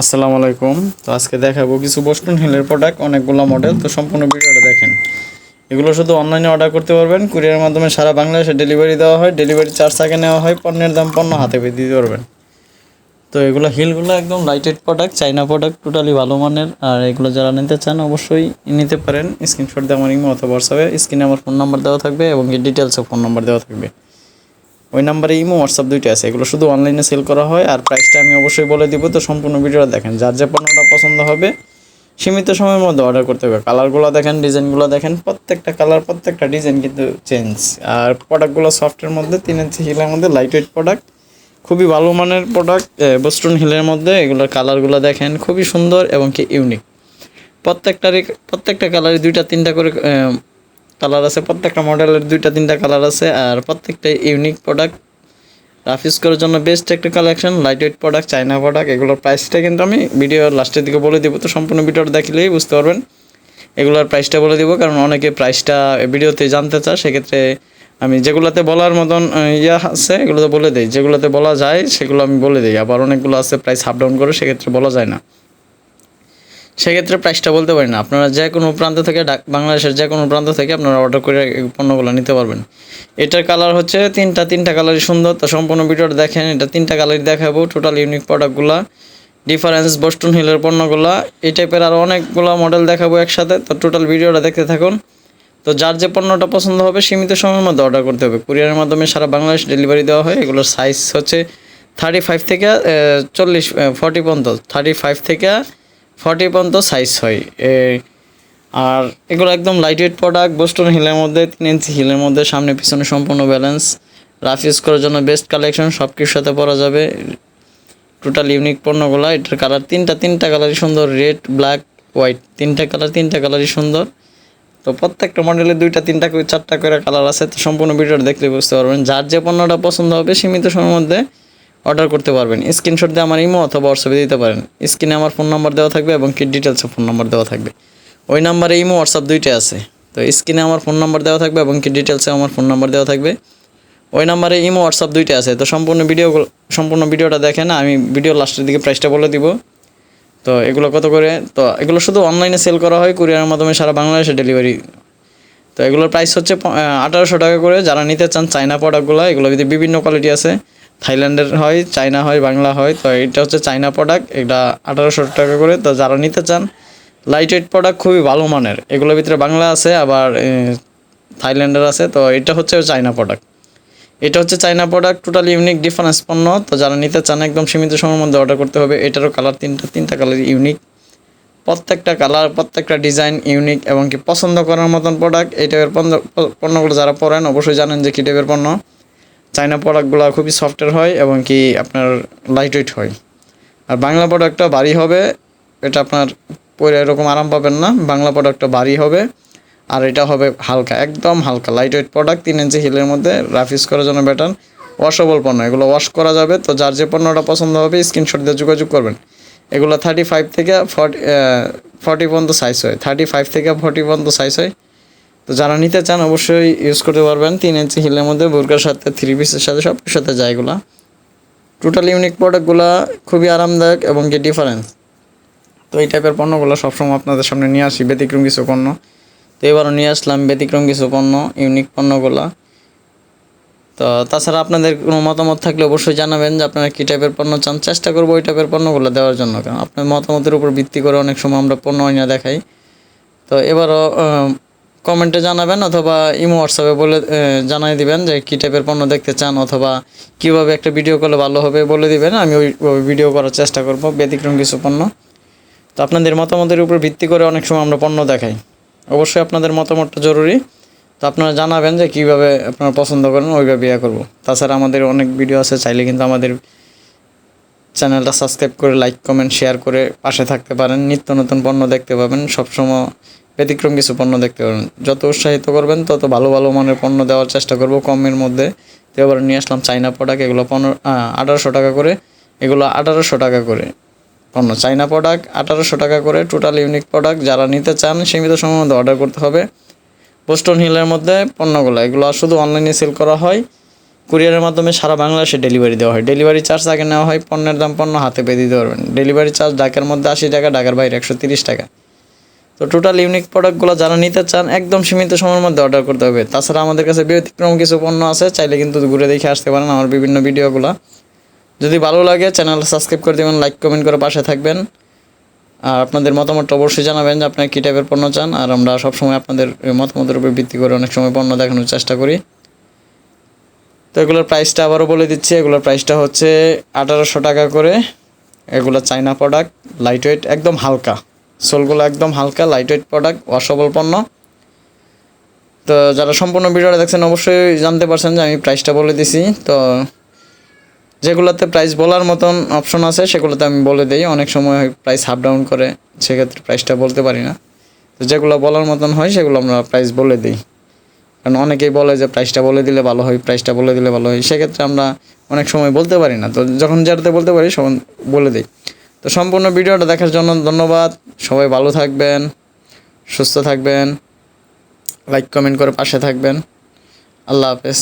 আসসালামু আলাইকুম। তো আজকে দেখাবো কিছু বস্টন হিলের প্রোডাক্ট অনেকগুলো মডেল তো সম্পূর্ণ ভিডিওটা দেখেন। এগুলো শুধু অনলাইনে অর্ডার করতে পারবেন। কুরিয়ারের মাধ্যমে সারা বাংলাদেশে ডেলিভারি দেওয়া হয়। ডেলিভারি চার্জ আগে নেওয়া হয়। পণ্যের দাম পণ্য হাতে পেয়ে দিতে পারবেন। তো এগুলো হিলগুলো একদম lighted product China product totally ভালো মানের। আর এগুলো যারা নিতে চান, অবশ্যই নিতে পারেন। স্ক্রিনশট আমার ইমো অথবা হোয়াটসঅ্যাপে স্ক্রিনে আমার ফোন নাম্বার দেওয়া থাকবে এবং ডিটেলসও ফোন নাম্বার দেওয়া থাকবে। ওই নাম্বারে ইমো হোয়াটসঅ্যাপ দুইটা আছে। এগুলো শুধু অনলাইনে সেল করা হয়, আর প্রাইসটা আমি অবশ্যই বলে দিব। তো সম্পূর্ণ ভিডিওটা দেখেন, যার যে পণ্যটা পছন্দ হবে, সীমিত সময়ের মধ্যে অর্ডার করতে হবে। কালারগুলো দেখেন ডিজাইনগুলো দেখেন, প্রত্যেকটা কালার প্রত্যেকটা ডিজাইন কিন্তু চেঞ্জ আর প্রোডাক্টগুলো সফটের মধ্যে, তিন ইঞ্চি হিলের মধ্যে লাইট ওয়েট প্রোডাক্ট খুবই ভালো মানের প্রোডাক্ট বস্টন হিলের মধ্যে। এগুলোর কালারগুলো দেখেন, খুবই সুন্দর এবং কি ইউনিক প্রত্যেকটারই, প্রত্যেকটা কালারে দুইটা, তিনটা করে কালার আছে, প্রত্যেকটা মডেলের দুইটা, তিনটা কালার আছে, আর প্রত্যেকটা ইউনিক প্রোডাক্ট রাফ ইউজ করার জন্য বেস্ট একটা collection lightweight product China product এগুলোর প্রাইসটা কিন্তু আমি ভিডিওর লাস্টের দিকে বলে দেবো, তো সম্পূর্ণ ভিডিওটা দেখলেই বুঝতে পারবেন। এগুলোর প্রাইসটা বলে দেবো, কারণ অনেকে প্রাইসটা ভিডিওতে জানতে চায়, সেক্ষেত্রে আমি যেগুলোতে বলার মতন ইয়া আছে এগুলো তো বলে দিই। যেগুলোতে বলা যায়, সেগুলো আমি বলে দিই। আবার অনেকগুলো আছে প্রাইস আপ ডাউন করে, সেক্ষেত্রে বলা যায় না। সেক্ষেত্রে প্রাইসটা বলতে পারি না। আপনারা যে কোনো প্রান্ত থেকে ঢাক- বাংলাদেশের যে কোনো প্রান্ত থেকে আপনারা অর্ডার করে পণ্যগুলো নিতে পারবেন। এটার কালার হচ্ছে তিনটা তিনটা কালারই সুন্দর। তো সম্পূর্ণ ভিডিওটা দেখেন, এটা তিনটা কালারই দেখাবো টোটাল ইউনিক প্রোডাক্টগুলো ডিফারেন্স বস্টন হিলের পণ্যগুলো, এই টাইপের আরও অনেকগুলো মডেল দেখাবো একসাথে। তো টোটাল ভিডিওটা দেখতে থাকুন। তো যার যে পণ্যটা পছন্দ হবে, সীমিত সময়ের মধ্যে অর্ডার করতে হবে। কুরিয়ারের মাধ্যমে সারা বাংলাদেশ ডেলিভারি দেওয়া হয়। এগুলোর সাইজ হচ্ছে থার্টি ফাইভ থেকে চল্লিশ ফর্টি পর্যন্ত। থার্টি ফাইভ থেকে ফর্টি পর্যন্ত সাইজ হয়। আর এগুলো একদম লাইট ওয়েট প্রোডাক্ট বোস্টন হিলের মধ্যে, তিন ইঞ্চি হিলের মধ্যে, সামনে পিছনে সম্পূর্ণ ব্যালেন্স রাফ ইউজ করার জন্য বেস্ট কালেকশন সব কিছুর সাথে পরা যাবে। টোটাল ইউনিক পণ্যগুলো, এটার কালার তিনটা তিনটা কালারই সুন্দর রেড ব্ল্যাক হোয়াইট তিনটা কালার তিনটা কালারই সুন্দর। তো প্রত্যেকটা মডেলে দুইটা, তিনটা করে, চারটা করে কালার আছে। তো সম্পূর্ণ ভিডিওটা দেখলে বুঝতে পারবেন। যার যে পণ্যটা পছন্দ হবে, সীমিত সময়ের মধ্যে অর্ডার করতে পারবেন। স্ক্রিনশট দিয়ে আমার ইমো অথবা হোয়াটসঅ্যাপে দিতে পারেন। স্ক্রিনে আমার ফোন নাম্বার দেওয়া থাকবে এবং কি ডিটেলসে ফোন নাম্বার দেওয়া থাকবে। ওই নাম্বারে ইমো হোয়াটসঅ্যাপ দুইটাই আছে। তো স্ক্রিনে আমার ফোন নাম্বার দেওয়া থাকবে এবং কি ডিটেলসে আমার ফোন নাম্বার দেওয়া থাকবে। ওই নাম্বারে ইমো হোয়াটসঅ্যাপ দুইটা আছে। তো সম্পূর্ণ ভিডিও সম্পূর্ণ ভিডিওটা দেখেন, আমি ভিডিও লাস্টের দিকে প্রাইসটা বলে দিব। তো এগুলো কত করে? তো এগুলো শুধু অনলাইনে সেল করা হয় কুরিয়ারের মাধ্যমে সারা বাংলাদেশে ডেলিভারি তো এগুলোর প্রাইস হচ্ছে আঠারোশো টাকা করে। যারা নিতে চান চাইনা প্রোডাক্টগুলো এগুলো ভিতরে বিভিন্ন কোয়ালিটি আছে থাইল্যান্ডের হয়, চায়না হয়, বাংলা হয়, তো এটা হচ্ছে চায়না প্রোডাক্ট এটা আঠারোশো টাকা করে। তো যারা নিতে চান লাইট ওয়েট প্রোডাক্ট খুবই ভালো মানের। এগুলোর ভিতরে বাংলা আছে, আবার থাইল্যান্ডের আছে, তো এটা হচ্ছে চায়না প্রোডাক্ট এটা হচ্ছে China product totally unique difference পণ্য তো যারা নিতে চান, একদম সীমিত সময়ের মধ্যে অর্ডার করতে হবে। এটারও কালার তিনটা তিনটা কালার ইউনিক প্রত্যেকটা কালার প্রত্যেকটা ডিজাইন ইউনিক এবং কি পছন্দ করার মতন প্রোডাক্ট এই টাইপের পণ্য, পণ্যগুলো যারা পরেন, অবশ্যই জানেন যে কী টাইপের পণ্য। চাইনা প্রোডাক্টগুলো খুবই সফটের হয় এবং কি আপনার লাইট ওয়েট হয়। আর বাংলা প্রোডাক্টটা ভারী হবে, এটা আপনার পরে এরকম আরাম পাবেন না। বাংলা প্রোডাক্টটা ভারী হবে, আর এটা হবে হালকা, একদম হালকা লাইট ওয়েট প্রোডাক্ট তিন ইঞ্চি হিলের মধ্যে রাফ ইউজ করার জন্য বেটার ওয়াশেবল পণ্য, এগুলো ওয়াশ করা যাবে। তো যার যে পণ্যটা পছন্দ হবে স্ক্রিনশট দিয়ে যোগাযোগ করবেন। এগুলো থার্টি ফাইভ থেকে ফর্টি ফর্টি পর্যন্ত সাইজ হয় থার্টি ফাইভ থেকে ফর্টি পর্যন্ত সাইজ হয়। তো যারা নিতে চান অবশ্যই ইউজ করতে পারবেন। তিন ইঞ্চি হিলের মধ্যে বোরকার সাথে থ্রি পিসের সাথে সব সাথে যায় এগুলো টোটাল ইউনিক প্রোডাক্টগুলো খুবই আরামদায়ক এবং কি ডিফারেন্স তো এই টাইপের পণ্যগুলো সবসময় আপনাদের সামনে নিয়ে আসি, ব্যতিক্রম কিছু পণ্য। তো এবারও নিয়ে আসলাম ব্যতিক্রম কিছু পণ্য ইউনিক পণ্যগুলো। তো তাছাড়া আপনাদের কোনো মতামত থাকলে অবশ্যই জানাবেন যে আপনারা কী টাইপের পণ্য চান। চেষ্টা করব ওই টাইপের পণ্যগুলো দেওয়ার জন্য, কারণ আপনার মতামতের উপর ভিত্তি করে অনেক সময় আমরা পণ্য আইনা দেখাই। তো এবারও কমেন্টে জানাবেন অথবা ইমো হোয়াটসঅ্যাপে বলে জানাই দিবেন যে কী টাইপের পণ্য দেখতে চান অথবা কীভাবে একটা ভিডিও করলে ভালো হবে বলে দিবেন। আমি ওইভাবে ভিডিও করার চেষ্টা করব, ব্যতিক্রম কিছু পণ্য। তো আপনাদের মতামতের উপর ভিত্তি করে অনেক সময় আমরা পণ্য দেখাই। অবশ্যই আপনাদের মতামতটা জরুরি। তো আপনারা জানাবেন যে কীভাবে আপনারা পছন্দ করেন, ওইভাবে ইয়ে করব। তাছাড়া আমাদের অনেক ভিডিও আছে, চাইলে কিন্তু আমাদের চ্যানেলটা সাবস্ক্রাইব করে লাইক কমেন্ট শেয়ার করে পাশে থাকতে পারেন। নিত্য নতুন পণ্য দেখতে পাবেন। সবসময় ব্যতিক্রম কিছু পণ্য দেখতে পারবেন। যত উৎসাহিত করবেন, তত ভালো ভালো মানের পণ্য দেওয়ার চেষ্টা করব কমের মধ্যে। তো এবার নিয়ে আসলাম চাইনা প্রোডাক্ট, এগুলো পনেরো আঠারোশো টাকা করে। এগুলো আঠারোশো টাকা করে পণ্য। চাইনা প্রোডাক্ট, আঠারোশো টাকা করে টোটাল ইউনিক প্রোডাক্ট যারা নিতে চান, সীমিত সময়ের মধ্যে অর্ডার করতে হবে। বোস্টন হিলের মধ্যে পণ্যগুলো, এগুলো শুধু অনলাইনে সেল করা হয়। কুরিয়ারের মাধ্যমে সারা বাংলাদেশে ডেলিভারি দেওয়া হয়। ডেলিভারি চার্জ আগে নেওয়া হয়, পণ্যের দাম পণ্য হাতে পেয়ে দিতে পারবেন। ডেলিভারি চার্জ ঢাকার মধ্যে আশি টাকা, ঢাকার বাইরে একশো তিরিশ টাকা। তো টোটাল ইউনিক প্রোডাক্টগুলো যারা নিতে চান, একদম সীমিত সময়ের মধ্যে অর্ডার করতে হবে। তাছাড়া আমাদের কাছে ব্যতিক্রম কিছু পণ্য আছে, চাইলে কিন্তু ঘুরে দেখে আসতে পারেন আমার বিভিন্ন ভিডিওগুলো। যদি ভালো লাগে চ্যানেল সাবস্ক্রাইব করে দেবেন লাইক কমেন্ট করে পাশে থাকবেন। আর আপনাদের মতামতটা অবশ্যই জানাবেন যে আপনারা কী টাইপের পণ্য চান, আর আমরা সবসময় আপনাদের মতামতের উপর ভিত্তি করে অনেক সময় পণ্য দেখানোর চেষ্টা করি। তো এগুলোর প্রাইসটা আবারও বলে দিচ্ছি, এগুলোর প্রাইসটা হচ্ছে আঠারোশো টাকা করে। এগুলো চাইনা প্রোডাক্ট লাইট ওয়েট একদম হালকা। সোলগুলো একদম হালকা লাইট ওয়েট প্রোডাক্ট ওয়াশেবল পণ্য। তো যারা সম্পূর্ণ ভিডিওটা দেখছেন, অবশ্যই জানতে পারছেন যে আমি প্রাইসটা বলে দিছি। তো যেগুলোতে প্রাইস বলার মতন অপশন আছে, সেগুলোতে আমি বলে দিই। অনেক সময় প্রাইস হাফ ডাউন করে, সেক্ষেত্রে প্রাইসটা বলতে পারি না। তো যেগুলো বলার মতন হয়, সেগুলো আমরা প্রাইস বলে দিই। কারণ অনেকেই বলে যে প্রাইসটা বলে দিলে ভালো হয় প্রাইসটা বলে দিলে ভালো হয়। সেক্ষেত্রে আমরা অনেক সময় বলতে পারি না। তো যখন যেটাতে বলতে পারি তখন বলে দিই। তো সম্পূর্ণ ভিডিওটা দেখার জন্য ধন্যবাদ। সবাই ভালো থাকবেন, সুস্থ থাকবেন লাইক কমেন্ট করে পাশে থাকবেন। আল্লাহ হাফেজ।